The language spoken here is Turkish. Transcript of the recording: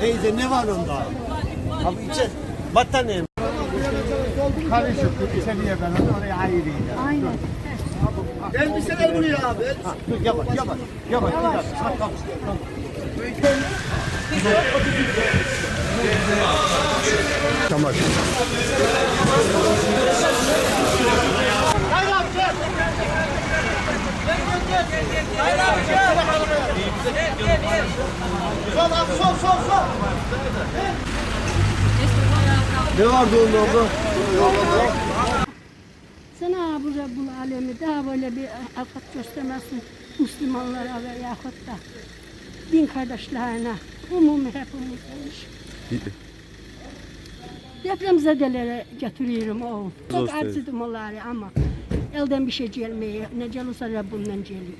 Teyze ne var onda? Abi içe battaniye mi? Karışık içeriye ben onu oraya ayırayım. Aynen. Gel bir sene buraya abi. Dur yavaş yavaş. Yavaş yavaş. Kalk, kalk, kalk. Tamam. Ne vardı onda abla? Sana bu Rabbul Alemi daha böyle bir afet göstermesin Müslümanlara ve yahut da din kardeşlerine. Umumi hepimiz demiş. Depremzedelere getiriyorum oğlum. Çok acıdım onları ama elden bir şey gelmiyor. Ne gelirse Rabbimden geliyor.